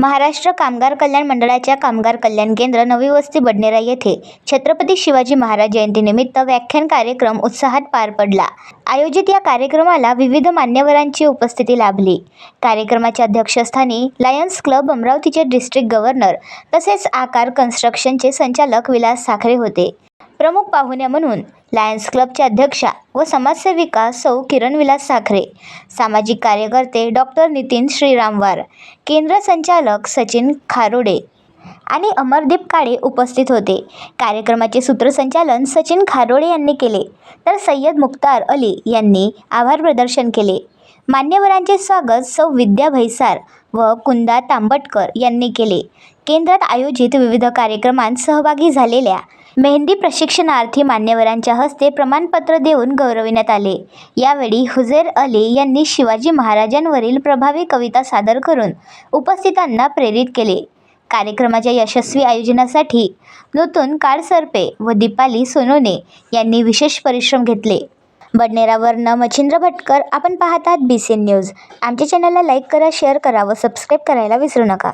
महाराष्ट्र कामगार कल्याण मंडळाच्या कामगार कल्याण केंद्र नवी वस्ती बडनेरा येथे छत्रपती शिवाजी महाराज जयंतीनिमित्त व्याख्यान कार्यक्रम उत्साहात पार पडला. आयोजित या कार्यक्रमाला विविध मान्यवरांची उपस्थिती लाभली. कार्यक्रमाच्या अध्यक्षस्थानी लायन्स क्लब अमरावतीचे डिस्ट्रिक्ट गव्हर्नर तसेच आकार कन्स्ट्रक्शनचे संचालक विलास साखरे होते. प्रमुख पाहुण्या म्हणून लायन्स क्लबच्या अध्यक्षा व समाजसेविका सौ किरण विलास साखरे सामाजिक कार्यकर्ते डॉक्टर नितीन श्रीरामवार केंद्र संचालक सचिन खारोडे आणि अमरदीप काळे उपस्थित होते. कार्यक्रमाचे सूत्रसंचालन सचिन खारोडे यांनी केले. तर सय्यद मुख्तार अली यांनी आभार प्रदर्शन केले. मान्यवरांचे स्वागत सौ विद्या भैसार व कुंदा तांबटकर यांनी केले. केंद्रात आयोजित विविध कार्यक्रमांत सहभागी झालेल्या मेहंदी प्रशिक्षणार्थी मान्यवरांच्या हस्ते प्रमाणपत्र देऊन गौरविण्यात आले. यावेळी हुजेर अली यांनी शिवाजी महाराजांवरील प्रभावी कविता सादर करून उपस्थितांना प्रेरित केले. कार्यक्रमाच्या यशस्वी आयोजनासाठी नूतन काळसर्पे व दीपाली सोनोने यांनी विशेष परिश्रम घेतले. बडनेरावरनं मच्छिंद्र भटकर आपण पाहतात बी सी एन न्यूज आमच्या चॅनलला लाईक करा शेअर करा व सबस्क्राईब करायला विसरू नका.